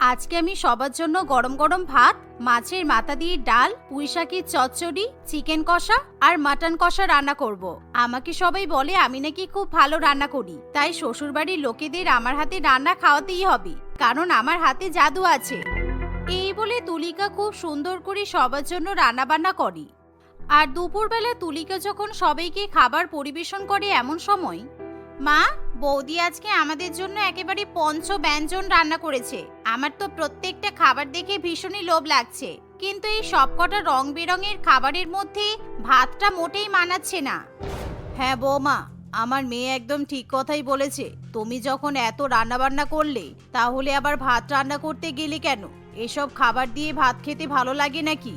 আজকে আমি সবার জন্য গরম গরম ভাত, মাছের মাথা দিয়ে ডাল, পুঁইশাকের চচ্চড়ি, চিকেন কষা আর মাটন কষা রান্না করব। আমাকে সবাই বলে আমি নাকি খুব ভালো রান্না করি, তাই শ্বশুরবাড়ির লোকেদের আমার হাতে রান্না খাওয়াতেই হবে, কারণ আমার হাতে জাদু আছে এই বলে তুলিকা খুব সুন্দর করে সবার জন্য রান্না বান্না করে আর দুপুরবেলা তুলিকা যখন সবাইকে খাবার পরিবেশন করে এমন সময় মা, বৌদি আজকে আমাদের জন্য একেবারে পঞ্চ ব্যঞ্জন রান্না করেছে। আমার তো প্রত্যেকটা খাবার দেখে ভীষণই লোভ লাগছে। কিন্তু এই সবকটা রং বেরঙের খাবারের মধ্যে ভাতটা মোটেই মানাচ্ছে না। হ্যাঁ বৌমা, আমার মেয়ে একদম ঠিক কথাই বলেছে। তুমি যখন এত রান্না বান্না করলে, তাহলে আবার ভাত রান্না করতে গেলে কেন? এসব খাবার দিয়ে ভাত খেতে ভালো লাগে নাকি?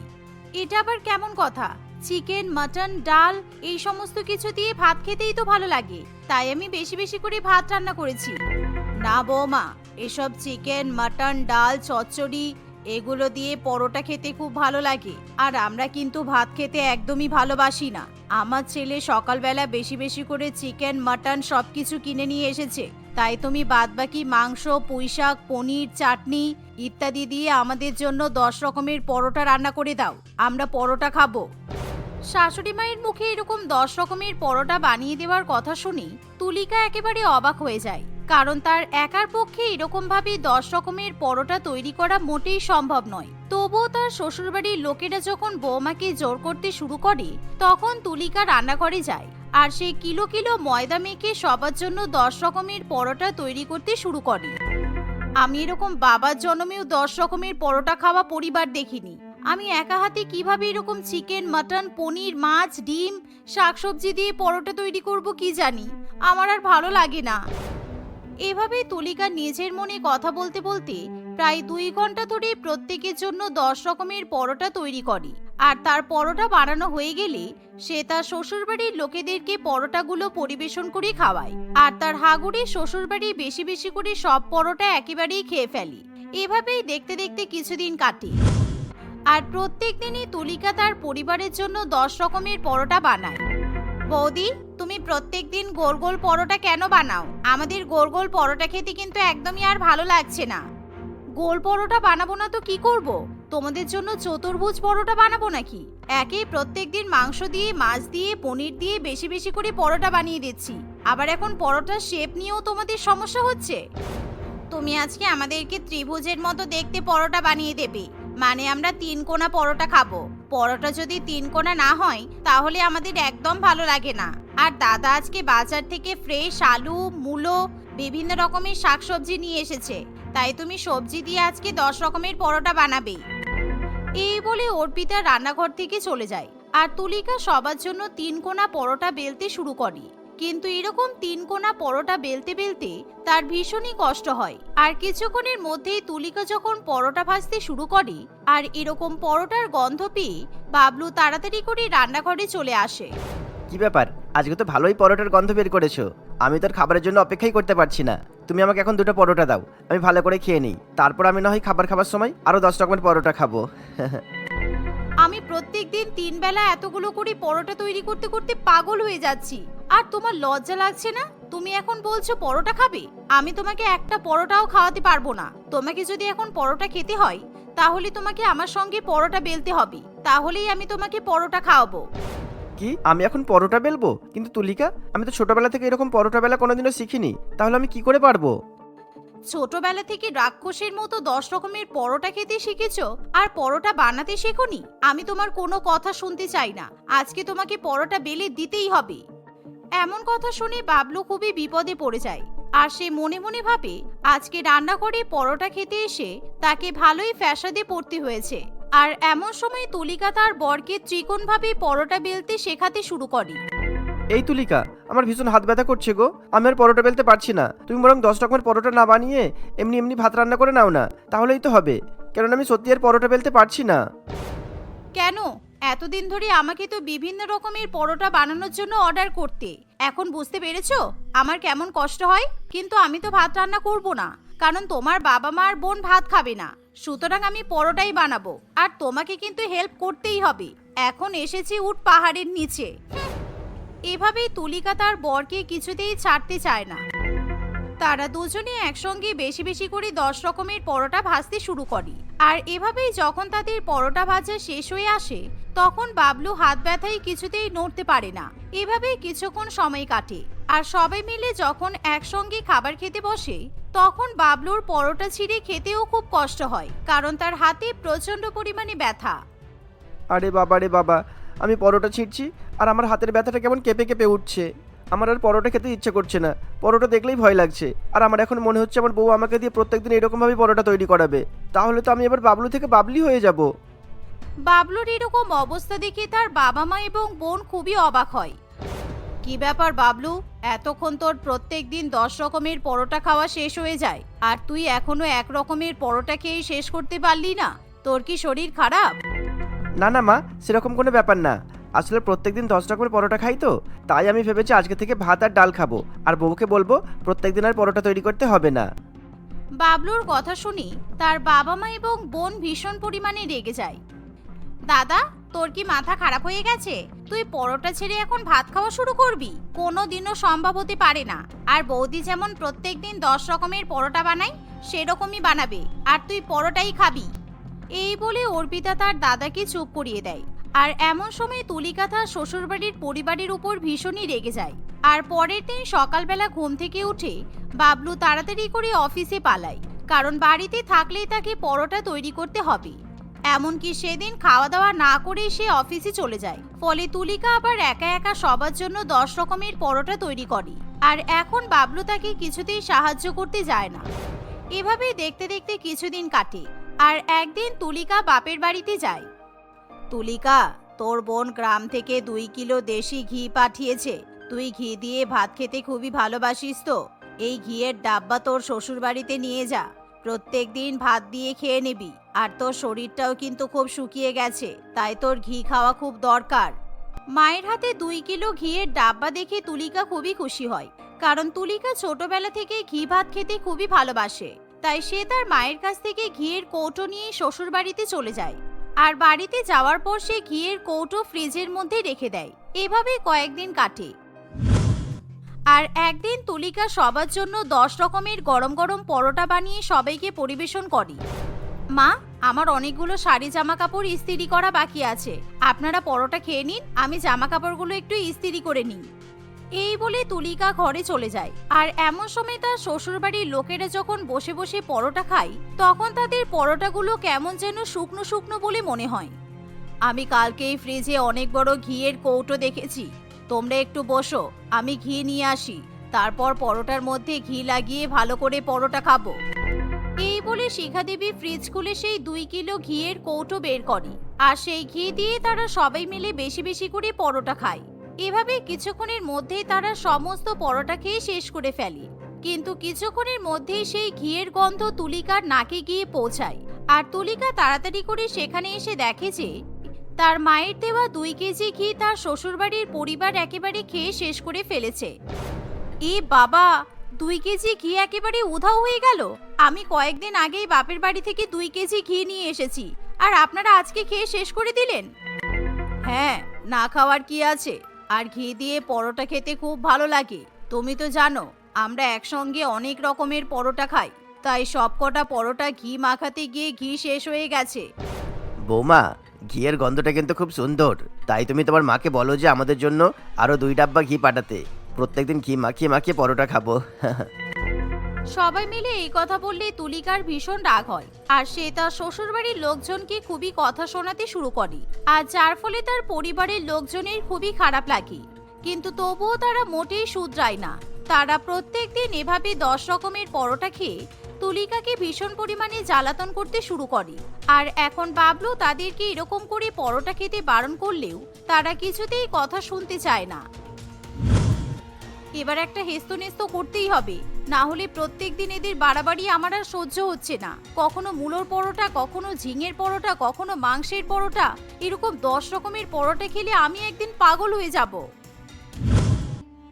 এটা আবার কেমন কথা? চিকেন, মাটন, ডাল, এই সমস্ত কিছু দিয়ে ভাত খেতেই তো ভালো লাগে। তাই আমি বেশি বেশি করে ভাত রান্না করেছি। না বৌমা, এসব চিকেন, মাটন, ডাল, চচ্চড়ি, এগুলো দিয়ে পরোটা খেতে খুব ভালো লাগে। আর আমরা কিন্তু ভাত খেতে একদমই ভালোবাসি না। আমার ছেলে সকালবেলা বেশি বেশি করে চিকেন, মাটন সব কিছু কিনে নিয়ে এসেছে। তাই তুমি বাদবাকি মাংস, পুঁইশাক, পনির, চাটনি ইত্যাদি দিয়ে আমাদের জন্য দশ রকমের পরোটা রান্না করে দাও। আমরা পরোটা খাব। শাশুড়ি মায়ের মুখে এরকম দশ রকমের পরোটা বানিয়ে দেওয়ার কথা শুনি তুলিকা একেবারে অবাক হয়ে যায়। কারণ তার একার পক্ষে এরকম ভাবে দশ রকমের পরোটা তৈরি করা মোটেই সম্ভব নয়। তবুও তার শ্বশুরবাড়ির লোকেরা যখন বৌমাকে জোর করতে শুরু করে, তখন তুলিকা রান্নাঘরে যায়। আর সেই কিলো কিলো ময়দা মেখে সবার জন্য দশ রকমের পরোটা তৈরি করতে শুরু করে। আমি এরকম বাবার জন্মেও দশ রকমের পরোটা খাওয়া পরিবার দেখিনি। আমি একা হাতে কীভাবে এরকম চিকেন মাটন পনির, মাছ, ডিম, শাকসবজি দিয়ে পরোটা তৈরি করব কি জানি? আমার আর ভালো লাগে না। এভাবেই তুলিকা নিজের মনে কথা বলতে বলতে প্রায় দুই ঘণ্টা ধরে প্রত্যেকের জন্য দশ রকমের পরোটা তৈরি করে। আর তার পরোটা বানানো হয়ে গেলে সে তার শ্বশুরবাড়ির লোকেদেরকে পরোটাগুলো পরিবেশন করে খাওয়ায়। আর তার হাগুড়ে শ্বশুরবাড়ি বেশি বেশি করে সব পরোটা একেবারেই খেয়ে ফেলে। এভাবেই দেখতে দেখতে কিছুদিন কাটে। আর প্রত্যেক দিনই তুলিকা তার পরিবারের জন্য দশ রকমের পরোটা বানায়। বৌদি, তুমি প্রত্যেক দিন গোল গোল পরোটা কেন বানাও? আমাদের গোল গোল পরোটা খেতে কিন্তু একদমই আর ভালো লাগছে না। গোল পরোটা বানাবো না তো কি করব? তোমাদের জন্য চতুর্ভুজ পরোটা বানাবো নাকি? একেই প্রত্যেক দিন মাংস দিয়ে, মাছ দিয়ে, পনির দিয়ে বেশি বেশি করে পরোটা বানিয়ে দিচ্ছি। আবার এখন পরোটার শেপ নিয়েও তোমাদের সমস্যা হচ্ছে। তুমি আজকে আমাদেরকে ত্রিভুজের মতো দেখতে পরোটা বানিয়ে দেবে। মানে আমরা তিন কোনা পরোটা খাব। পরোটা যদি তিন কোনা না হয়, তাহলে আমাদের একদম ভালো লাগে না। আর দাদা আজকে বাজার থেকে ফ্রেশ আলু, মূলো, বিভিন্ন রকমের শাকসবজি নিয়ে এসেছে। তাই তুমি সবজি দিয়ে আজকে দশ রকমের পরোটা বানাবে। এই বলে অর্পিতা রান্নাঘর থেকে চলে যায়। আর তুলিকা সবার জন্য তিন কোনা পরোটা বেলতে শুরু করে। কিন্তু এরকম তিন কোনা পরোটা বেলতে বেলতে তার ভীষণই কষ্ট হয়। আর কিছুক্ষণের মধ্যেই তুলিকা যখন পরোটা ভাজতে শুরু করে আর এরকম পরোটার গন্ধ পেয়ে বাবলু তাড়াতাড়ি করে রান্নাঘরে চলে আসে। কি ব্যাপার? আজকে তো ভালোই পরোটার গন্ধ বের করেছ। আমি তোর খাবারের জন্য অপেক্ষাই করতে পারছি না। তুমি আমাকে এখন দুটো পরোটা দাও। আমি ভালো করে খেয়ে নিই। তারপর আমি না হয় খাবার খাবার সময় আরও দশ রকমের পরোটা খাব। আমি প্রত্যেকদিন তিন বেলা এতগুলো করে পরোটা তৈরি করতে করতে পাগল হয়ে যাচ্ছি। আর তোমার লজ্জা লাগছে না? তুমি এখন বলছো পরোটা খাবে? আমি তোমাকে একটা পরোটাও খাওয়াতে পারব না। তোমাকে যদি এখন পরোটা খেতে হয়, তাহলে তোমাকে আমার সঙ্গে পরোটা বেলতে হবে। তাহলেই আমি তোমাকে পরোটা খাওয়াবো। কি? আমি এখন পরোটা বেলবো? কিন্তু তুলিকা, আমি তো ছোটবেলা থেকে এরকম পরোটা বেলা কোনোদিনও শিখিনি। তাহলে আমি কি করে পারব? ছোটবেলা থেকে রাক্ষসের মতো দশ রকমের পরোটা খেতে শিখেছো? আর পরোটা বানাতে শেখোনি? আমি তোমার কোনো কথা শুনতে চাই না। আজকে তোমাকে পরোটা বেলে দিতেই হবে। এমন কথা শুনে বাবলু খুবই বিপদে পড়ে যায়। আর সে মনে মনে ভাবে, আজকে রান্নাঘরে পরোটা খেতে এসে তাকে ভালোই ফ্যাসাদে পড়তে হয়েছে। আর এমন সময় তুলিকা তার বরকে ত্রিকোণভাবে পরোটা বেলতে শেখাতে শুরু করে। এই তুলিকা আমার ভীষণ হাত ব্যথা করছে গো। আমি আর পরোটা বেলতে পারছি না। তুমি বরং দশ রকমের পরোটা না বানিয়ে এমনি এমনি ভাত রান্না করে নাও না। তাহলেই তো হবে। কেননা আমি সত্যি আর পরোটা বেলতে পারছি না। কেন? এতদিন ধরে আমাকে তো বিভিন্ন রকমের পরোটা বানানোর জন্য অর্ডার করতে। এখন বুঝতে পেরেছ? আমার কেমন কষ্ট হয়? কিন্তু আমি তো ভাত রান্না করব না। কারণ তোমার বাবা মা আর বোন ভাত খাবে না। সুতরাং আমি পরোটাই বানাবো। আর তোমাকে কিন্তু হেল্প করতেই হবে। এখন এসেছি উঠ পাহাড়ের নিচে। এভাবেই তুলিকা তার বরকে কিছুতেই ছাড়তে চায় না। তারা দুজনে একসঙ্গে বেশি বেশি করে দশ রকমের পরোটা ভাজতে শুরু করে। আর এভাবেই যখন তাদের পরোটা ভাজা শেষ হয়ে আসে, তখন বাবলু হাত ব্যথায় কিছুতেই নড়তে পারে না। এভাবেই কিছুক্ষণ সময় কাটে। আর সবাই মিলে যখন একসঙ্গে খাবার খেতে বসে তখন বাবলুর পরোটা ছিঁড়ে খেতেও খুব কষ্ট হয় কারণ তার হাতে প্রচণ্ড পরিমাণে ব্যথা। আরে বাবা রে বাবা আমি পরোটা ছিঁড়ছি আর আমার হাতের ব্যথাটা কেমন কেঁপে কেঁপে উঠছে। আমার আর পরোটা খেতে ইচ্ছে করছে না পরোটা দেখলেই ভয় লাগছে। আর আমার এখন মনে হচ্ছে আমার বউ আমাকে দিয়ে প্রত্যেকদিন এরকমভাবেই পরোটা তৈরি করাবে। তাহলে তো আমি এবার বাবলু থেকে বাবলি হয়ে যাব। বাবলুর এরকম অবস্থা দেখে তার বাবা মা এবং বোন খুবই অবাক হয়। কি ব্যাপার বাবলু? এতক্ষণ তোর প্রত্যেক দিন দশ রকমের পরোটা খাওয়া শেষ হয়ে যায়। আর তুই এখনও এক রকমের পরোটা খেয়ে শেষ করতে পারলি না? তোর কি শরীর খারাপ? না না মা সেরকম কোনো ব্যাপার না। আসলে প্রত্যেকদিন দশ রকমের পরোটা খাই তো। তাই আমি ভেবেছি আজকে থেকে ভাত আর ডাল খাব। আর বউকে বলব প্রত্যেকদিন আর পরোটা তৈরি করতে হবে না। বাবলুর কথা শুনি তার বাবা মা এবং বোন ভীষণ পরিমাণে রেগে যায়। দাদা তোর কি মাথা খারাপ হয়ে গেছে? তুই পরোটা ছেড়ে এখন ভাত খাওয়া শুরু করবি? কোনো দিনও সম্ভব হতে পারে না। আর বৌদি যেমন প্রত্যেক দিন দশ রকমের পরোটা বানায়, সেরকমই বানাবে। আর তুই পরোটাই খাবি। এই বলে অর্পিতা তার দাদাকে চুপ করিয়ে দেয়। আর এমন সময় তুলিকা তার শ্বশুরবাড়ির পরিবারের উপর ভীষণই রেগে যায়। আর পরের দিন সকালবেলা ঘুম থেকে উঠে বাবলু তাড়াতাড়ি করে অফিসে পালায়। কারণ বাড়িতে থাকলেই তাকে পরোটা তৈরি করতে হবে। এমনকি সেদিন খাওয়া দাওয়া না করেই সে অফিসে চলে যায়। ফলে তুলিকা আবার একা একা সবার জন্য দশ রকমের পরোটা তৈরি করে। আর এখন বাবলু তাকে কিছুতেই সাহায্য করতে যায় না। এভাবেই দেখতে দেখতে কিছুদিন কাটে আর একদিন তুলিকা বাপের বাড়িতে যায়। তুলিকা, তোর বোন গ্রাম থেকে দুই কিলো দেশি ঘি পাঠিয়েছে। তুই ঘি দিয়ে ভাত খেতে খুবই ভালোবাসিস তো। এই ঘিয়ের ডাব্বা তোর শ্বশুর বাড়িতে নিয়ে যা। প্রত্যেক দিন ভাত দিয়ে খেয়ে নিবি। আর তোর শরীরটাও কিন্তু খুব শুকিয়ে গেছে, তাই তোর ঘি খাওয়া খুব দরকার। মায়ের হাতে দুই কিলো ঘিয়ের ডাব্বা দেখে তুলিকা খুবই খুশি হয়, কারণ তুলিকা ছোটবেলা থেকে ঘি ভাত খেতে খুবই ভালোবাসে। তাই সে তার মায়ের কাছ থেকে ঘিয়ের কৌটো নিয়ে শ্বশুর বাড়িতে চলে যায়। আর বাড়িতে যাওয়ার পর সে ঘিয়ের কৌটো ফ্রিজের মধ্যে রেখে দেয়। এভাবে কয়েকদিন কাটে। আর একদিন তুলিকা সবার জন্য দশ রকমের গরম গরম পরোটা বানিয়ে সবাইকে পরিবেশন করে। মা, আমার অনেকগুলো শাড়ি জামা কাপড় ইস্ত্রি করা বাকি আছে। আপনারা পরোটা খেয়ে নিন, আমি জামা কাপড়গুলো একটু ইস্ত্রি করে নিই। এই বলে তুলিকা ঘরে চলে যায়। আর এমন সময় তার শ্বশুরবাড়ির লোকেরা যখন বসে বসে পরোটা খায়, তখন তাদের পরোটাগুলো কেমন যেন শুকনো শুকনো বলে মনে হয়। আমি কালকেই ফ্রিজে অনেক বড় ঘিয়ের কৌটো দেখেছি। তোমরা একটু বসো, আমি ঘি নিয়ে আসি। তারপর পরোটার মধ্যে ঘি লাগিয়ে ভালো করে পরোটা খাব। এই বলে শিখা দেবী ফ্রিজ খুলে সেই দুই কিলো ঘিয়ের কৌটো বের করে আর সেই ঘি দিয়ে তারা সবাই মিলে বেশি বেশি করে পরোটা খায়। এভাবে কিছুক্ষণের মধ্যেই তারা সমস্ত পরোটা খেয়ে শেষ করে ফেলে। কিন্তু কিছুক্ষণের মধ্যেই সেই ঘিয়ের গন্ধ তুলিকার নাকে গিয়ে পৌঁছায়। আর তুলিকা তাড়াতাড়ি করে সেখানে এসে দেখে যে তার মায়ের দেওয়া দুই কেজি ঘি তার শ্বশুরবাড়ির পরিবার একেবারে খেয়ে শেষ করে ফেলেছে। এ বাবা, দুই কেজি ঘি একেবারে উধাও হয়ে গেল? আমি কয়েকদিন আগেই বাপের বাড়ি থেকে দুই কেজি ঘি নিয়ে এসেছি। আর আপনারা আজকে খেয়ে শেষ করে দিলেন? হ্যাঁ না খাওয়ার কি আছে? আর ঘি দিয়ে পরোটা খেতে খুব ভালো লাগে। তুমি তো জানো, আমরা একসঙ্গে অনেক রকমের পরোটা খাই। তাই সবকটা পরোটা ঘি মাখাতে গিয়ে ঘি শেষ হয়ে গেছে। বৌমা, ঘিয়ের গন্ধটা কিন্তু খুব সুন্দর। তাই তুমি তোমার মাকে বলো যে আমাদের জন্য আরও দুই ডাব্বা ঘি পাঠাতে। প্রত্যেকদিন ঘি মাখিয়ে মাখিয়ে পরোটা খাব। সবাই মিলে এই কথা বললে তুলিকার ভীষণ রাগ হয়। আর সে তার শ্বশুরবাড়ির লোকজনকে খুবই কথা শোনাতে শুরু করে। আর যার ফলে তার পরিবারের লোকজনের খুবই খারাপ লাগে। কিন্তু তবুও তারা মোটেই শুধরায় না। তারা প্রত্যেকদিন এভাবে দশ রকমের পরোটা খেয়ে তুলিকাকে ভীষণ পরিমাণে জ্বালাতন করতে শুরু করে। আর এখন বাবলু তাদেরকে এরকম করে পরোটা খেতে বারণ করলেও তারা কিছুতেই কথা শুনতে চায় না। এবার একটা হেস্তনেস্ত করতেই হবে। না হলে প্রত্যেক দিন এদের বাড়াবাড়ি আমার আর সহ্য হচ্ছে না। কখনো মূলোর পরোটা, কখনো ঝিঙের পরোটা, কখনো মাংসের পরোটা, এরকম দশ রকমের পরোটা খেলে আমি একদিন পাগল হয়ে যাব।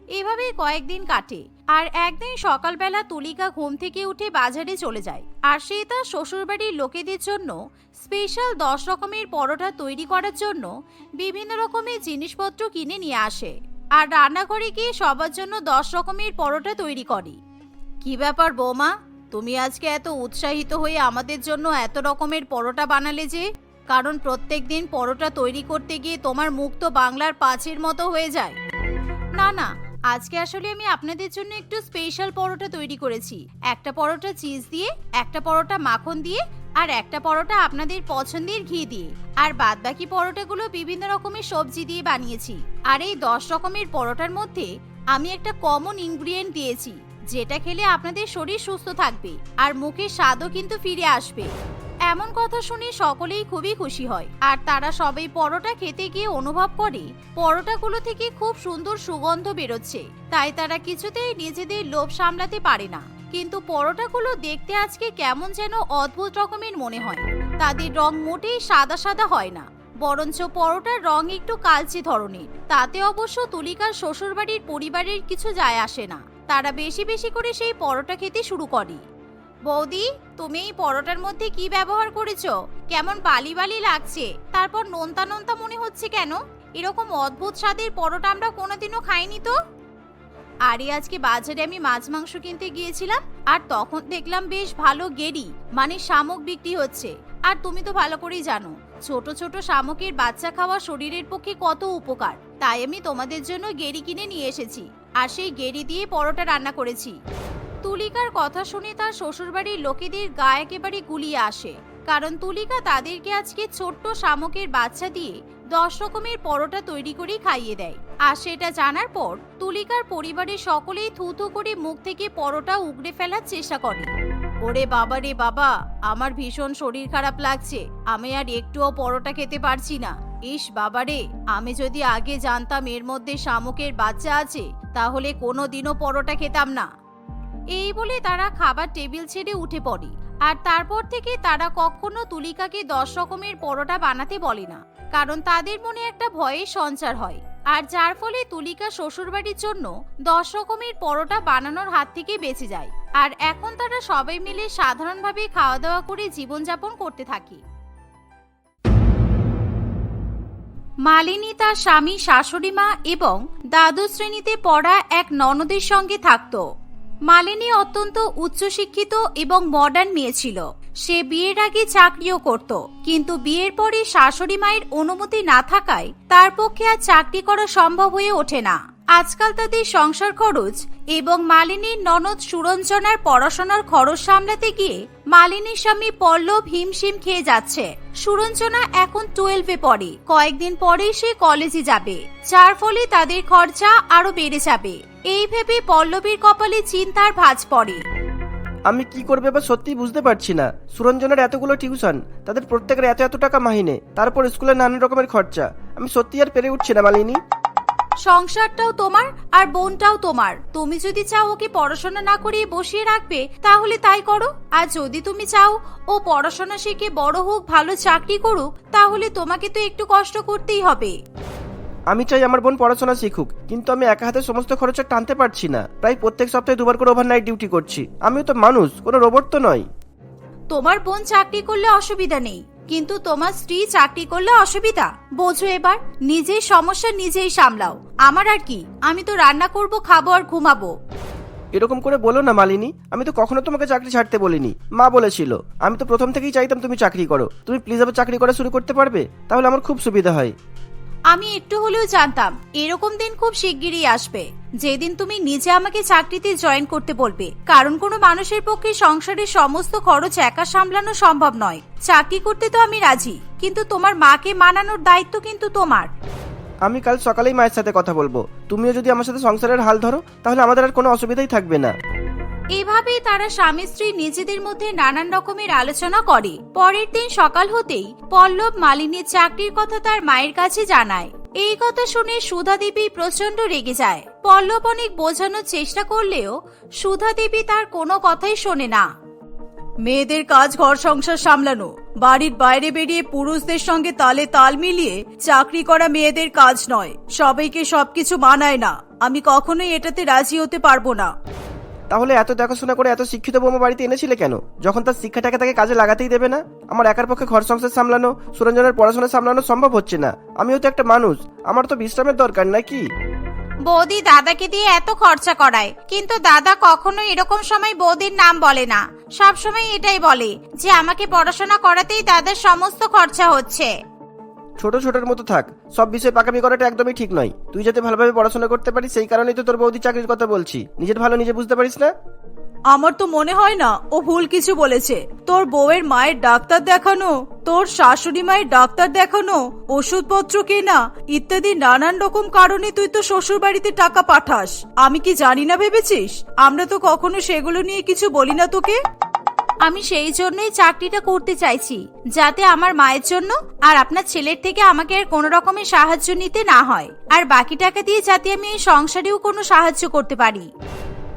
এভাবেই কয়েকদিন কাটে। আর একদিন সকালবেলা তুলিকা ঘুম থেকে উঠে বাজারে চলে যায়। আর সে তার শ্বশুরবাড়ির লোকেদের জন্য স্পেশাল দশ রকমের পরোটা তৈরি করার জন্য বিভিন্ন রকমের জিনিসপত্র কিনে নিয়ে আসে। আর রান্নাঘরে গিয়ে সবার জন্য দশ রকমের পরোটা তৈরি করে। কি ব্যাপার বৌমা? তুমি আজকে এত উৎসাহিত হয়ে আমাদের জন্য এত রকমের পরোটা বানালে যে? কারণ প্রত্যেক দিন পরোটা তৈরি করতে গিয়ে তোমার মুখ তো বাংলার পাঁচের মতো হয়ে যায়। না না আজকে আসলে আমি আপনাদের জন্য একটু স্পেশাল পরোটা তৈরি করেছি। একটা পরোটা চিজ দিয়ে, একটা পরোটা মাখন দিয়ে, আর একটা পরোটা আপনাদের পছন্দের ঘি দিয়ে। আর বাদ বাদবাকি পরোটাগুলো বিভিন্ন রকমের সবজি দিয়ে বানিয়েছি। আর এই দশ রকমের পরোটার মধ্যে আমি একটা কমন ইনগ্রিডিয়েন্ট দিয়েছি, যেটা খেলে আপনাদের শরীর সুস্থ থাকবে, আর মুখের স্বাদও কিন্তু ফিরে আসবে। এমন কথা শুনে সকলেই খুবই খুশি হয়। আর তারা সবাই পরোটা খেতে গিয়ে অনুভব করে, পরোটাগুলো থেকে খুব সুন্দর সুগন্ধ বেরোচ্ছে। তাই তারা কিছুতেই নিজেদের লোভ সামলাতে পারে না। কিন্তু পরোটাগুলো দেখতে আজকে কেমন যেন অদ্ভুত রকমের মনে হয়। তাদের রং মোটেই সাদা সাদা হয় না। বরঞ্চ পরোটার রং একটু কালচে ধরনের। তাতে অবশ্য তুলিকার শ্বশুরবাড়ির পরিবারের কিছু যায় আসে না। তারা বেশি বেশি করে সেই পরোটা খেতে শুরু করে। বৌদি, তুমি এই পরোটার মধ্যে কি ব্যবহার করেছ? কেমন বালি বালি লাগছে। তারপর নোনতা নোনতা মনে হচ্ছে কেন? এরকম অদ্ভুত স্বাদের পরোটা আমরা কোনোদিনও খাইনি তো? আরে, আজকে বাজারে আমি মাছ মাংস কিনতে গিয়েছিলাম, আর তখন দেখলাম বেশ ভালো গেরি মানে শামুক বিক্রি হচ্ছে। আর তুমি তো ভালো করেই জানো, ছোট ছোট শামুকের বাচ্চা খাওয়া শরীরের পক্ষে কত উপকার। তাই আমি তোমাদের জন্য গেরি কিনে নিয়ে এসেছি, আর সেই গেরি দিয়ে পরোটা রান্না করেছি। তুলিকার কথা শুনে তার শ্বশুরবাড়ির লোকেদের গা একেবারে গুলিয়ে আসে। কারণ তুলিকা তাদেরকে আজকে ছোট্ট শামুকের বাচ্চা দিয়ে দশ রকমের পরোটা তৈরি করে খাইয়ে দেয়। আর সেটা জানার পর তুলিকার পরিবারের সকলেই থু থু করে মুখ থেকে পরোটা উগড়ে ফেলার চেষ্টা করে। ওরে বাবা রে বাবা, আমার ভীষণ শরীর খারাপ লাগছে। আমি আর একটুও পরোটা খেতে পারছি না। ইস বাবা রে, আমি যদি আগে জানতাম এর মধ্যে শামুকের বাচ্চা আছে, তাহলে কোনো দিনও পরোটা খেতাম না। এই বলে তারা খাবার টেবিল ছেড়ে উঠে পড়ে। আর তারপর থেকে তারা কখনো তুলিকাকে দশ রকমের পরোটা বানাতে বলে না, কারণ তাদের মনে একটা ভয়ের সঞ্চার হয়। আর যার ফলে তুলিকা শ্বশুরবাড়ির জন্য দশ রকমের পরোটা বানানোর হাত থেকে বেঁচে যায়। আর এখন তারা সবাই মিলে সাধারণভাবে খাওয়া দাওয়া করে জীবনযাপন করতে থাকে। মালিনী তার স্বামী, শাশুড়ি মা এবং দ্বাদশ শ্রেণীতে পড়া এক ননদের সঙ্গে থাকতো। মালিনী অত্যন্ত উচ্চশিক্ষিত এবং মডার্ন মেয়ে ছিল। সে বিয়ের আগে চাকরিও করত, কিন্তু বিয়ের পরে শাশুড়ি মায়ের অনুমতি না থাকায় তার পক্ষে আর চাকরি করা সম্ভব হয়ে ওঠে না। আজকাল তাদের সংসার খরচ এবং মালিনীর ননদ সুরঞ্জনার পড়াশোনার খরচ সামলাতে গিয়ে মালিনীর স্বামী পল্লব হিমশিম খেয়ে যাচ্ছে। সুরঞ্জনা এখন টুয়েলভে পড়ে। কয়েকদিন পরেই সে কলেজে যাবে। যার ফলে তাদের খরচা আরও বেড়ে যাবে। এই ভেবে পল্লবীর কপালে চিন্তার ভাঁজ পড়ে। আমি কি করবে বা সত্যি বুঝতে পারছি না। সুরঞ্জনের এতগুলো টিউশন তাদের প্রত্যেকের এত এত টাকা মাহিনে, তারপর স্কুলে নানান রকমের খরচা। আমি সত্যি আর পেরে উঠছি না, মালিনী। সংসারটাও তোমার আর বোনটাও তোমার। তুমি যদি চাও ওকে পড়াশোনা না করিয়ে বসিয়ে রাখবে তাহলে তাই করো। আর যদি তুমি চাও ও পড়াশোনা শিখে বড় হোক ভালো চাকরি করুক তাহলে তোমাকে তো একটু কষ্ট করতেই হবে। আমি চাই আমার বোন পড়াশোনা শিখুক কিন্তু আমি একা হাতে সমস্ত খরচা টানতে পারছি না। প্রায় প্রত্যেক সপ্তাহে দুবার করে ওভারনাইট ডিউটি করছি। আমিও তো মানুষ কোনো রোবট তো নয়। তোমার বোন চাকরি করলে অসুবিধা নেই। কিন্তু তোমার স্ত্রী চাকরি করলে অসুবিধা। বোঝো এবার, নিজেই সমস্যা নিজেই সামলাও। আমার আর কি, আমি তো রান্না করব, খাব আর ঘুমাবো। এরকম করে বলো না মালিনী, আমি তো কখনো তোমাকে চাকরি ছাড়তে বলিনি। মা বলেছিল, আমি তো প্রথম থেকেই চাইতাম তুমি চাকরি করো। তুমি প্লিজ আবার চাকরি করা শুরু করতে পারবে? তাহলে আমার খুব সুবিধা হয়। আমি একটু হলেও জানতাম, এরকম দিন খুব শিগগিরই আসবে। যেদিন তুমি নিজে আমাকে চাকরিতে জয়েন করতে বলবে। কারণ কোনো মানুষের পক্ষে সংসারের সমস্ত খরচ একা সামলানো সম্ভব নয়। চাকরি করতে তো আমি রাজি, কিন্তু তোমার মাকে মানানোর দায়িত্ব কিন্তু তোমার। আমি কাল সকালেই মায়ের সাথে কথা বলব। তুমিও যদি আমার সাথে সংসারের হাল ধরো, তাহলে আমাদের আর কোনো অসুবিধাই থাকবে না। এভাবেই তারা স্বামী স্ত্রী নিজেদের মধ্যে নানান রকমের আলোচনা করে। পরের দিন সকাল হতেই পল্লব মালিনীর চাকরির কথা তার মায়ের কাছে জানায়। এই কথা শুনে সুধা দেবী প্রচণ্ড রেগে যায়। পল্লব অনেক বোঝানোর চেষ্টা করলেও সুধা দেবী তার কোনো কথাই শোনে না। মেয়েদের কাজ, ঘর, সংসার সামলানো, বাড়ির বাইরে বেরিয়ে পুরুষদের সঙ্গে তালে তাল মিলিয়ে চাকরি করা মেয়েদের কাজ নয়। সবাইকে সবকিছু মানায় না। আমি কখনোই এটাতে রাজি হতে পারব না। তাহলে এত দেখাশোনা করে এত শিক্ষিত বৌমা বাড়িতে এনেছিলে কেন? যখন তার শিক্ষাটাকে তাকে কাজে লাগাতেই দেবে না? আমার একার পক্ষে ঘর সংসার সামলানো, সুরঞ্জনের পড়াশোনা সামলানো সম্ভব হচ্ছে না। আমিও তো একটা মানুষ। আমার তো বিশ্রামের দরকার, নাকি? বৌদি দাদাকে দিয়ে এত খরচা করায়, কিন্তু দাদা কখনো এরকম সময় বৌদির নাম বলে না। সব সময় এটাই বলে যে, আমাকে পড়াশোনা করাতেই দাদার সমস্ত খরচা হচ্ছে। ছোট ছোটের মতো থাক। সব বিষয়ে পাকামি করাটা একদমই ঠিক নয়। তুই যাতে ভালোভাবে পড়াশোনা করতে পারিস, সেই কারণেই তো তোর বৌদি চাকরির কথা বলছি। নিজের ভালো নিজে বুঝতে পারিস না? আমার তো মনে হয় না, ও ভুল কিছু বলেছে। তোর বউয়ের মায়ের ডাক্তার দেখানো, তোর শাশুড়ি মায়ের ডাক্তার দেখানো, ওষুধপত্র কেনা, ইত্যাদি নানান রকম কারণে তুই তো শ্বশুর বাড়িতে টাকা পাঠাস। আমি কি জানি না ভেবেছিস? আমরা তো কখনো সেগুলো নিয়ে কিছু বলি না তোকে? আমি সেই জন্যই চাকরিটা করতে চাইছি, যাতে আমার মায়ের জন্য আর আপনার ছেলের থেকে আমাকে আর কোনো রকমের সাহায্য নিতে না হয়। আর বাকি টাকা দিয়ে যাতে আমি এই সংসারেও কোনো সাহায্য করতে পারি।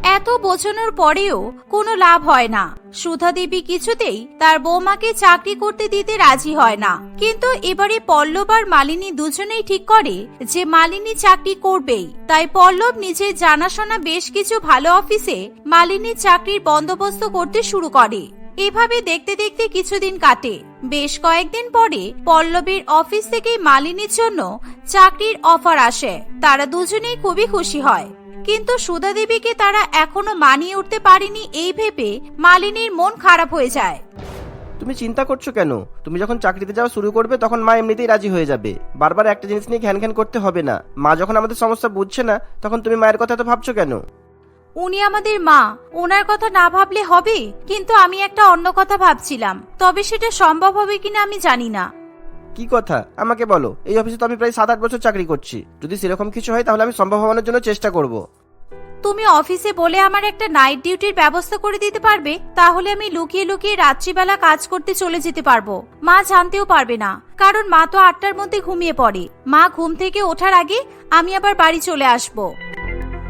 এত বোঝানোর পরেও কোনো লাভ হয় না। সুধা দেবী কিছুতেই তার বৌমাকে চাকরি করতে দিতে রাজি হয় না। কিন্তু এবারে পল্লব আর মালিনী দুজনেই ঠিক করে যে মালিনী চাকরি করবেই। তাই পল্লব নিজের জানাশোনা বেশ কিছু ভালো অফিসে মালিনীর চাকরির বন্দোবস্ত করতে শুরু করে। এভাবে দেখতে দেখতে কিছুদিন কাটে। বেশ কয়েকদিন পরে পল্লবীর অফিস থেকে মালিনীর জন্য চাকরির অফার আসে। তারা দুজনেই খুবই খুশি হয়। কিন্তু সুধা দেবীকে তারা এখনও মানিয়ে উঠতে পারেনি এই ভেবে মালিনীর মন খারাপ হয়ে যায়। তুমি চিন্তা করছ কেন? তুমি যখন চাকরিতে যাওয়া শুরু করবে তখন মা এমনিতেই রাজি হয়ে যাবে। বারবার একটা জিনিস নিয়ে ঘ্যান ঘ্যান করতে হবে না। মা যখন আমাদের সমস্যা বুঝছে না তখন তুমি মায়ের কথা তো ভাবছ কেন? উনি আমাদের মা। ওনার কথা না ভাবলে হবে কিন্তু আমি একটা অন্য কথা ভাবছিলাম। তবে সেটা সম্ভব হবে কিনা আমি জানি না। কি কথা? আমাকে বলো এই অফিসে তো আমি প্রায় সাত আট বছর চাকরি করছি। যদি সেরকম কিছু হয় তাহলে আমি সম্ভব হওয়ানোর জন্য চেষ্টা করব। তুমি অফিসে বলে আমার একটা নাইট ডিউটির ব্যবস্থা করে দিতে পারবে তাহলে আমি লুকিয়ে লুকিয়ে রাত্রিবেলা কাজ করতে চলে যেতে পারব। মা জানতেও পারবে না কারণ মা তো আটটার মধ্যে ঘুমিয়ে পড়ে। মা ঘুম থেকে ওঠার আগে আমি আবার বাড়ি চলে আসব।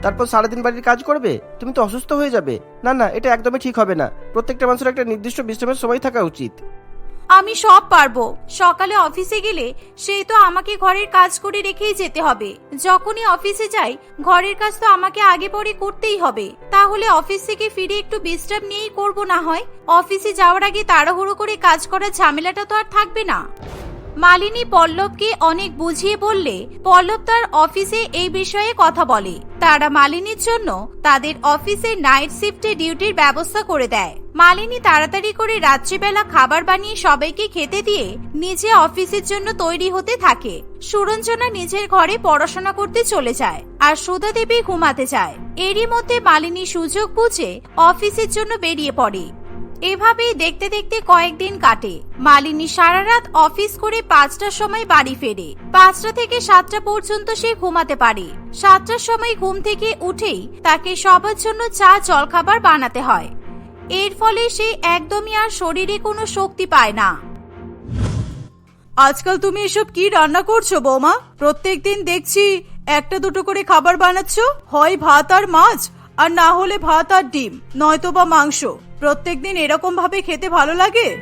তারপর সারাদিন বাড়ির কাজ করবে? তুমি তো অসুস্থ হয়ে যাবে। না না এটা একদমই ঠিক হবে না। প্রত্যেকটা মানুষের একটা নির্দিষ্ট বিশ্রামের সময় থাকা উচিত। আমি সব পারব। সকালে অফিসে গেলে সেই তো আমাকে ঘরের কাজ করে রেখেই যেতে হবে। যখনই অফিসে যাই, ঘরের কাজ তো আমাকে আগে পরে করতেই হবে। তাহলে অফিস থেকে ফিরে একটু বিশ্রাম নিয়েই করব না হয়? অফিসে যাওয়ার আগে তাড়াহুড়ো করে কাজ করার ঝামেলাটা তো আর থাকবে না। মালিনী পল্লবকে অনেক বুঝিয়ে বললে, পল্লব তার অফিসে এই বিষয়ে কথা বলে। তারা মালিনীর জন্য তাদের অফিসে নাইট শিফটে ডিউটির ব্যবস্থা করে দেয়। মালিনী তাড়াতাড়ি করে রাত্রিবেলা খাবার বানিয়ে সবাইকে খেতে দিয়ে নিজে অফিসের জন্য তৈরি হতে থাকে। সুরঞ্জনা নিজের ঘরে পড়াশোনা করতে চলে যায় আর সুধা দেবী ঘুমাতে যায়। এরই মধ্যে মালিনী সুযোগ বুঝে অফিসের জন্য বেরিয়ে পড়ে। এভাবেই দেখতে দেখতে কয়েকদিন কাটে। মালিনী সারা রাত অফিস করে পাঁচটার সময় বাড়ি ফেরে। পাঁচটা থেকে সাতটা পর্যন্ত সে ঘুমাতে পারে। সাতটার সময় ঘুম থেকে উঠেই তাকে সবার জন্য চা, জলখাবার বানাতে হয়। এর ফলে সে একদমই আর শরীরে কোনো শক্তি পায় না। আজকাল তুমি এসব কি রান্না করছ বৌমা? প্রত্যেকদিন দেখছি একটা দুটো করে খাবার বানাচ্ছ। হয় ভাত আর মাছ আর না হলে ভাত আর ডিম, নয়তো বা মাংস। প্রত্যেকদিন এরকম ভাবে খেতে ভালো লাগে?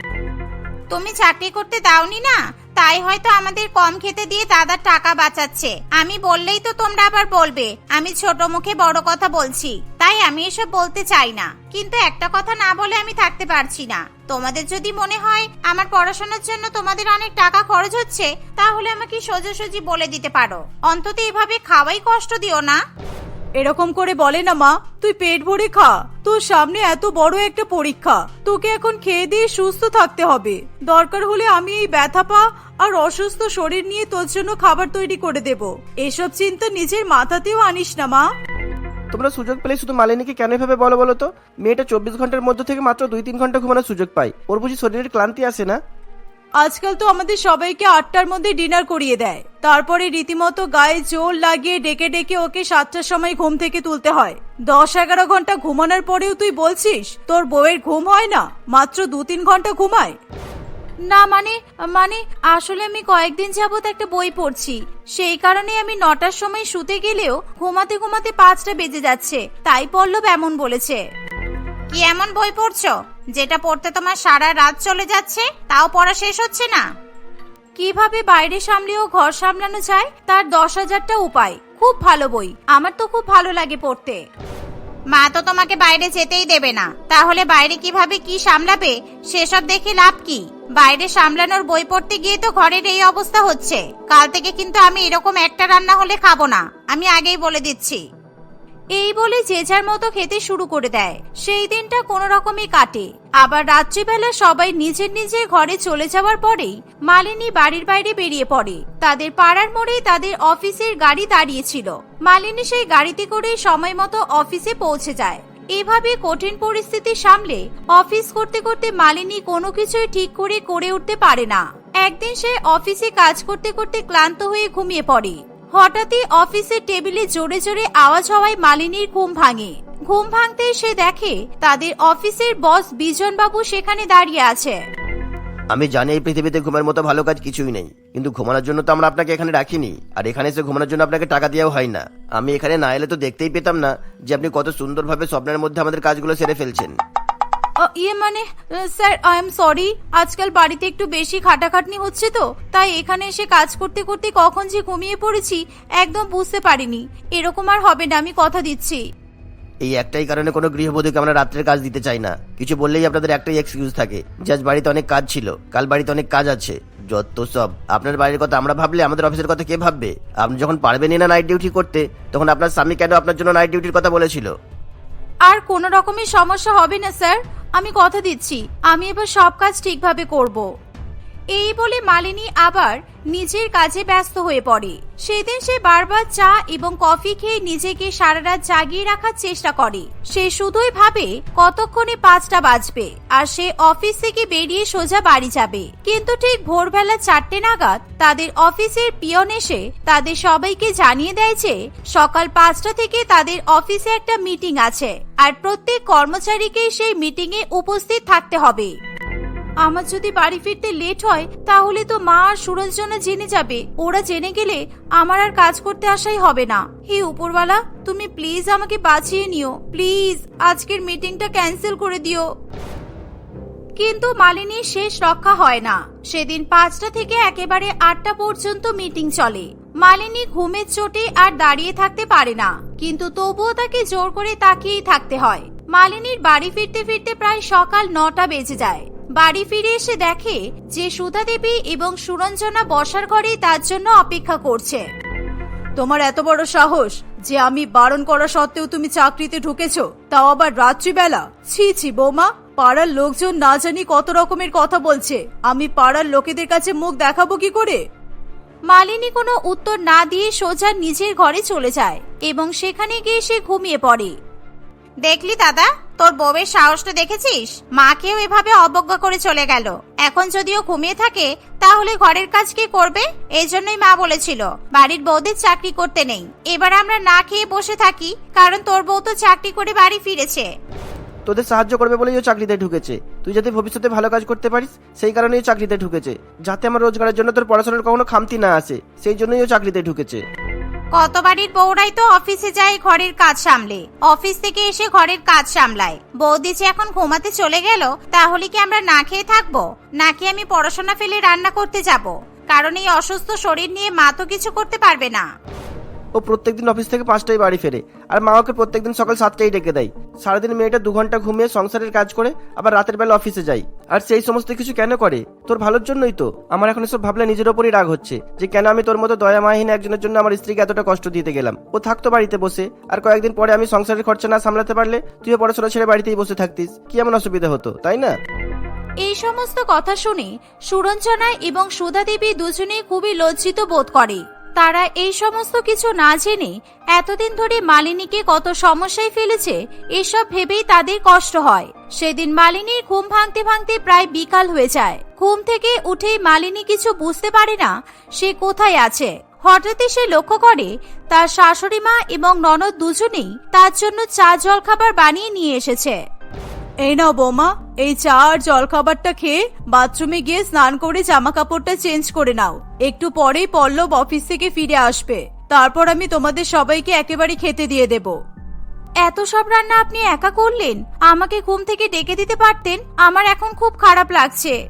তুমি চাকরি করতে দাওনি না? তাই হয়তো আমাদের কম খেতে দিয়ে দাদার টাকা বাঁচাচ্ছে। আমি বললেই তো তোমরা আবার বলবে। আমি ছোট মুখে বড় কথা বলছি। তাই আমি এসব বলতে চাই না। কিন্তু একটা কথা না বলে আমি থাকতে পারছি না। তোমাদের যদি মনে হয় আমার পড়াশোনার জন্য তোমাদের অনেক টাকা খরচ হচ্ছে, তাহলে আমাকে সোজাসুজি বলে দিতে পারো। অন্তত এভাবে খাওয়াই কষ্ট দিও না। এরকম করে বলে না মা, তুই পেট ভরে খা। তোর সামনে এত বড় একটা পরীক্ষা। তোকে এখন খেয়ে দিয়ে সুস্থ থাকতে হবে। দরকার হলে আমি এই ব্যথা পা আর অসুস্থ শরীর নিয়ে তোর জন্য খাবার তৈরি করে দেব। এসব চিন্তা নিজের মাথাতেও আনিস না, মা। তোমরা সুযোগ পেলে শুধু মালিনীকে কেন এভাবে বলো বলো তো? মেয়েটা চব্বিশ ঘণ্টার মধ্যে থেকে মাত্র দুই তিন ঘণ্টা ঘুমানোর সুযোগ পায়। ওর বুঝি শরীরের ক্লান্তি আসে না? আজকাল তো আমাদের সবাইকে আটটার মধ্যে ডিনার করিয়ে দেয়। তারপরে রীতিমতো গায়ে জোর লাগিয়ে ডেকে ডেকে ওকে সাতটার সময় ঘুম থেকে তুলতে হয়। দশ এগারো ঘণ্টা ঘুমানোর পরেও তুই বলছিস, তোর বউয়ের ঘুম হয় না? মাত্র দু তিন ঘণ্টা ঘুমায়? না মানে মানে আসলে আমি কয়েকদিন যাবত একটা বই পড়ছি। সেই কারণে আমি নটার সময় শুতে গেলেও ঘুমাতে ঘুমাতে পাঁচটা বেজে যাচ্ছে। তাই পল্লব এমন বলেছে। কি এমন বই পড়ছো? যেটা পড়তে তোমার সারা রাত চলে যাচ্ছে তাও পড়া শেষ হচ্ছে না? কীভাবে বাইরে সামলেও ঘর সামলানো যায় তার দশ হাজারটা উপায়। খুব ভালো বই আমার তো খুব ভালো লাগে পড়তে। মা তো তোমাকে বাইরে যেতেই দেবে না। তাহলে বাইরে কীভাবে কি সামলাবে সেসব দেখে লাভ কি? বাইরে সামলানোর বই পড়তে গিয়ে তো ঘরের এই অবস্থা হচ্ছে। কাল থেকে কিন্তু আমি এরকম একটা রান্না হলে খাব না। আমি আগেই বলে দিচ্ছি। এই বলে যে যার মতো খেতে শুরু করে দেয়। সেই দিনটা কোনো রকমে কাটে। আবার রাত্রিবেলা সবাই নিজের নিজের ঘরে চলে যাওয়ার পরেই মালিনী বাড়ির বাইরে বেরিয়ে পড়ে। তাদের পাড়ার মোড়ে তাদের অফিসের গাড়ি দাঁড়িয়েছিল মালিনী সেই গাড়িতে করে সময় মতো অফিসে পৌঁছে যায়। এভাবে কঠিন পরিস্থিতি সামলে অফিস করতে করতে মালিনী কোনো কিছুই ঠিক করে করে উঠতে পারে না। একদিন সে অফিসে কাজ করতে করতে ক্লান্ত হয়ে ঘুমিয়ে পড়ে। হঠাৎই অফিসের টেবিলে জোরে জোরে আওয়াজ হওয়ায় মালিনীর ঘুম ভাঙে। ঘুম ভাঙতেই সে দেখে তাদের অফিসের বস বিজন বাবু সেখানে দাঁড়িয়ে আছে। আমি জানি এই পৃথিবীতে ঘুমের মতো ভালো কাজ কিছুই নেই, কিন্তু ঘুমানোর জন্য তো আমরা আপনাকে এখানে রাখিনি, আর এখানে এসে ঘুমানোর জন্য আপনাকে টাকা দেওয়াও হয় না। আমি এখানে না এলে তো দেখতেই পেতাম না যে আপনি কত সুন্দরভাবে স্বপ্নের মধ্যে আমাদের কাজগুলো সেরে ফেলছেন। ইয়ে মানে স্যার, আই এম সরি, আজকাল বাড়িতে একটু বেশি খাটাখাটনি হচ্ছে তো, তাই এখানে এসে কাজ করতে করতে কখন যে ঘুমিয়ে পড়েছি, একদম বুঝতে পারিনি। এরকম আর হবে না, আমি কথা দিচ্ছি। এই একটাই কারণে কোনো গৃহবধূকে আমরা রাত্রের কাজ দিতে চাই না। কিছু বললেই আপনাদের একটাই এক্সকিউজ থাকে। যে আজ বাড়িতে অনেক কাজ ছিল, কাল বাড়িতে অনেক কাজ আছে। যত সব, আপনার বাড়ির কথা আমরা ভাবলে আমাদের অফিসের কথা কে ভাববে? আপনি যখন পারবেনই না নাইট ডিউটি করতে, তখন আপনার স্বামী কেন আপনার জন্য নাইট ডিউটির কথা বলেছিল? আর কোনো রকমের সমস্যা হবে না, স্যার। আমি কথা দিচ্ছি। আমি এবার সব কাজ ঠিকভাবে করব। এই বলে মালিনী আবার নিজের কাজে ব্যস্ত হয়ে পড়ে। সেদিন সে বারবার চা এবং কফি খেয়ে নিজেকে সারা রাত জাগিয়ে রাখার চেষ্টা করে। সে শুধুই ভাবে কতক্ষণে পাঁচটা বাজবে আর সে অফিস থেকে বেরিয়ে সোজা বাড়ি যাবে। কিন্তু ঠিক ভোরবেলা চারটে নাগাদ তাদের অফিসের পিয়ন এসে তাদের সবাইকে জানিয়ে দেয় যে সকাল পাঁচটা থেকে তাদের অফিসে একটা মিটিং আছে আর প্রত্যেক কর্মচারীকে সেই মিটিং এ উপস্থিত থাকতে হবে। আমার যদি বাড়ি ফিরতে লেট হয়, তাহলে তো মা আর সুরঞ্জনা জেনে যাবে। ওরা জেনে গেলে আমার আর কাজ করতে আসাই হবে না। হে উপরওয়ালা, তুমি প্লিজ আমাকে বাঁচিয়ে নিও। প্লিজ আজকের মিটিংটা ক্যান্সেল করে দিও। কিন্তু মালিনীর শেষ রক্ষা হয় না। সেদিন পাঁচটা থেকে একেবারে আটটা পর্যন্ত মিটিং চলে। মালিনী ঘুমের চোটে আর দাঁড়িয়ে থাকতে পারে না। কিন্তু তবুও তাকে জোর করে তাকিয়েই থাকতে হয়। মালিনীর বাড়ি ফিরতে ফিরতে প্রায় সকাল নটা বেজে যায়। বাড়ি ফিরে এসে দেখে যে সুধা দেবী এবং সুরঞ্জনা বসার ঘরেই তার জন্য অপেক্ষা করছে। তোমার এত বড় সাহস যে আমি বারণ করা সত্ত্বেও তুমি চাকরিতে ঢুকেছো, তাও আবার রাত্রিবেলা? ছি ছি, বৌমা, পাড়ার লোকজন না জানি কত রকমের কথা বলছে। আমি পাড়ার লোকেদের কাছে মুখ দেখাবো কি করে? মালিনী কোনো উত্তর না দিয়ে সোজা নিজের ঘরে চলে যায় এবং সেখানে গিয়ে সে ঘুমিয়ে পড়ে। দেখলি দাদা? তোর বউয়ের সাহসটা দেখেছিস? মাকেও এভাবে অবজ্ঞা করে চলে গেল। এখন যদিও ঘুমিয়ে থাকে, তাহলে ঘরের কাজ কে করবে? এই জন্যই মা বলেছিল, বাড়ির বউদের চাকরি করতে নেই। এবার আমরা না খেয়ে বসে থাকি, কারণ তোর বউ তো চাকরি করে বাড়ি ফিরেছে। তোদের সাহায্য করবে বলেই ও চাকরিতে ঢুকেছে। তুই যাতে ভবিষ্যতে ভালো কাজ করতে পারিস, সেই কারণেই ও চাকরিতে ঢুকেছে। যাতে আমার রোজগারের জন্য তোর পড়াশোনার কখনো খামতি না আসে, সেই জন্যই ও চাকরিতে ঢুকেছে। কত বাড়ির বউরাই তো অফিসে যায় ঘরের কাজ সামলে। অফিস থেকে এসে ঘরের কাজ সামলায়। বৌদি যে এখন ঘুমাতে চলে গেল, তাহলে কি আমরা না খেয়ে থাকব? নাকি আমি পড়াশোনা ফেলে রান্না করতে যাব? কারণ এই অসুস্থ শরীর নিয়ে মা তো কিছু করতে পারবে না। ও প্রত্যেকদিন অফিস থেকে পাঁচটায় বাড়ি ফেরে। আর মা ওকে প্রত্যেকদিন সকাল সাতটায় ডেকে দেয়। সারাদিন মেয়েটা দু ঘণ্টা ঘুমিয়ে সংসারের কাজ করে আবার রাতের বেলা অফিসে যায়। আর সেই সমস্ত কিছু কেন করে? তোর ভালোর জন্যই তো। আমার এখন এসব ভাবলে নিজের ওপরই রাগ হচ্ছে যে কেন আমি তোর মতো দয়া মাহীন একজনের জন্য আমার স্ত্রীকে এতটা কষ্ট দিতে গেলাম? ও থাকতো বাড়িতে বসে। আর কয়েকদিন পরে আমি সংসারের খরচা না সামলাতে পারলে তুইও পড়াশোনা ছেড়ে বাড়িতেই বসে থাকতিস। কি এমন অসুবিধা হতো, তাই না? এই সমস্ত কথা শুনে সুরঞ্জনা এবং সুধা দেবী দুজনেই খুবই লজ্জিত বোধ করে। তারা এই সমস্ত কিছু না জেনে এতদিন ধরে মালিনীকে কত সমস্যায় ফেলেছে, এসব ভেবেই তাদের কষ্ট হয়। সেদিন মালিনীর ঘুম ভাঙতে ভাঙতে প্রায় বিকাল হয়ে যায়। ঘুম থেকে উঠেই মালিনী কিছু বুঝতে পারে না সে কোথায় আছে। হঠাৎই সে লক্ষ্য করে, তার শাশুড়ি মা এবং ননদ দুজনেই তার জন্য চা জলখাবার বানিয়ে নিয়ে এসেছে। এই নাও বৌমা, এই চা আর জলখাবারটা খেয়ে বাথরুমে গিয়ে স্নান করে জামা কাপড়টা চেঞ্জ করে নাও। একটু পরেই পল্লব অফিস থেকে ফিরে আসবে। তারপর আমি তোমাদের সবাইকে একেবারে খেতে দিয়ে দেব। এত সব রান্না আপনি একা করলেন? আমাকে ঘুম থেকে ডেকে দিতে পারতেন, আমার এখন খুব খারাপ লাগছে।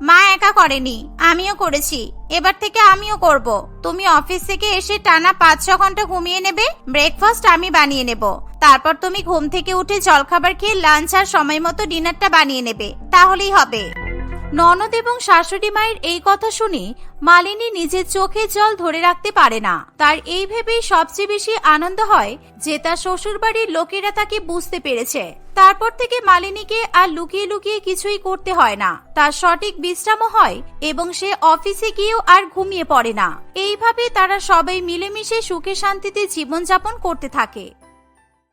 মা একা করেনি, আমিও করেছি। এবার থেকে আমিও করব। তুমি অফিস থেকে এসে টানা পাঁচ ছ ঘণ্টা ঘুমিয়ে নেবে ব্রেকফাস্ট আমি বানিয়ে নেব। তারপর তুমি ঘুম থেকে উঠে জলখাবার খেয়ে লাঞ্চ আর সময় মতো ডিনারটা বানিয়ে নেবে। তাহলেই হবে। ননদ এবং শাশুড়ি মায়ের এই কথা শুনে মালিনী নিজের চোখে জল ধরে রাখতে পারে না। তার এই ভেবেই সবচেয়ে বেশি আনন্দ হয় যে তার শ্বশুর বাড়ির লোকেরা তাকে বুঝতে পেরেছে। তারপর থেকে মালিনীকে আর লুকিয়ে লুকিয়ে কিছুই করতে হয় না। তার সঠিক বিশ্রামও হয় এবং সে অফিসে গিয়েও আর ঘুমিয়ে পড়ে না। এইভাবে তারা সবাই মিলেমিশে সুখে শান্তিতে জীবনযাপন করতে থাকে।